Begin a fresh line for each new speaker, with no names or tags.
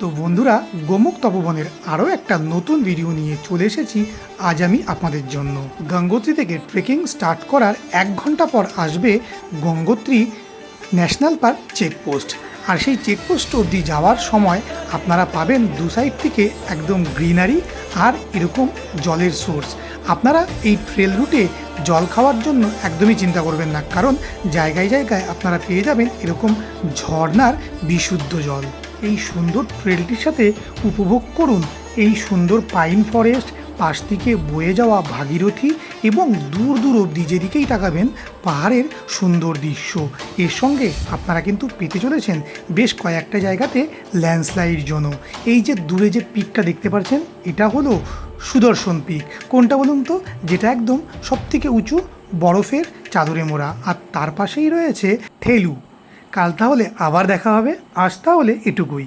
তো বন্ধুরা, গোমুখ তপবনের আরও একটা নতুন ভিডিও নিয়ে চলে এসেছি আজ আমি আপনাদের জন্য। গঙ্গোত্রী থেকে ট্রেকিং স্টার্ট করার এক ঘণ্টা পর আসবে গঙ্গোত্রী ন্যাশনাল পার্ক চেকপোস্ট। আর সেই চেকপোস্ট অবধি যাওয়ার সময় আপনারা পাবেন দু সাইড থেকে একদম গ্রিনারি আর এরকম জলের সোর্স আপনারা এই ট্রেল রুটে জল খাওয়ার জন্য একদমই চিন্তা করবেন না, কারণ জায়গায় জায়গায় আপনারা পেয়ে যাবেন এরকম ঝর্নার বিশুদ্ধ জল। এই সুন্দর ট্রেলটির সাথে উপভোগ করুন। এই সুন্দর পাইন ফরেস্ট পাশ থেকে বয়ে যাওয়া ভাগীরথী এবং দূর দূর অবধি যেদিকেই তাকাবেন, পাহাড়ের সুন্দর দৃশ্য। এর সঙ্গে আপনারা কিন্তু পেতে চলেছেন বেশ কয়েকটা জায়গাতে ল্যান্ডস্লাইড জোনও এই যে দূরে যে পিকটা দেখতে পাচ্ছেন, এটা হলো সুদর্শন পিক কোনটা বলুন তো? যেটা একদম সবথেকে উঁচু বরফের চাদরে মোড়া। আর তার পাশেই রয়েছে ঠেলু কাল তাহলে আবার দেখা হবে। আজ তাহলে এটুকুই।